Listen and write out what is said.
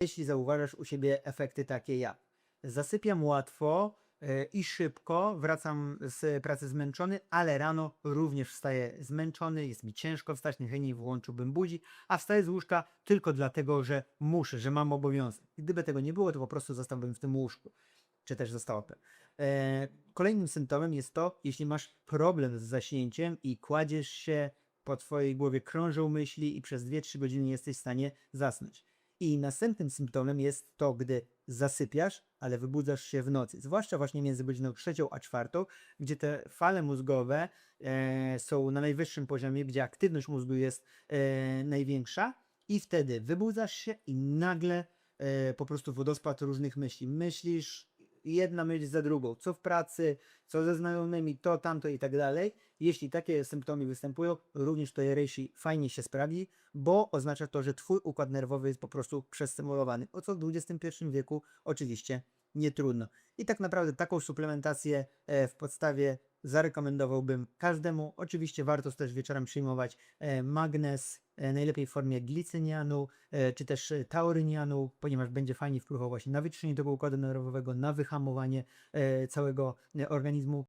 jeśli zauważasz u siebie efekty takie jak zasypiam łatwo e, i szybko, wracam z pracy zmęczony, ale rano również wstaję zmęczony, jest mi ciężko wstać, najchętniej włączyłbym budzik, a wstaję z łóżka tylko dlatego, że muszę, że mam obowiązek. Gdyby tego nie było, to po prostu zostałbym w tym łóżku, czy też zostałbym. E, Kolejnym symptomem jest to, jeśli masz problem z zaśnięciem i kładziesz się, po twojej głowie krążą myśli i przez 2-3 godziny nie jesteś w stanie zasnąć. I następnym symptomem jest to, gdy zasypiasz, ale wybudzasz się w nocy, zwłaszcza właśnie między godziną trzecią a czwartą, gdzie te fale mózgowe e, są na najwyższym poziomie, gdzie aktywność mózgu jest e, największa i wtedy wybudzasz się i nagle e, po prostu wodospad różnych myśli. Myślisz jedna myśl za drugą, co w pracy, co ze znajomymi, to, tamto i tak dalej. Jeśli takie symptomy występują, również to reishi fajnie się sprawdzi, bo oznacza to, że twój układ nerwowy jest po prostu przestymulowany, o co w XXI wieku oczywiście nie trudno. I tak naprawdę taką suplementację e, w podstawie zarekomendowałbym każdemu. Oczywiście warto też wieczorem przyjmować e, magnez, e, najlepiej w formie glicynianu, e, czy też taurynianu, ponieważ będzie fajnie wpływał właśnie na wyczyszczenie tego układu nerwowego, na wyhamowanie całego organizmu.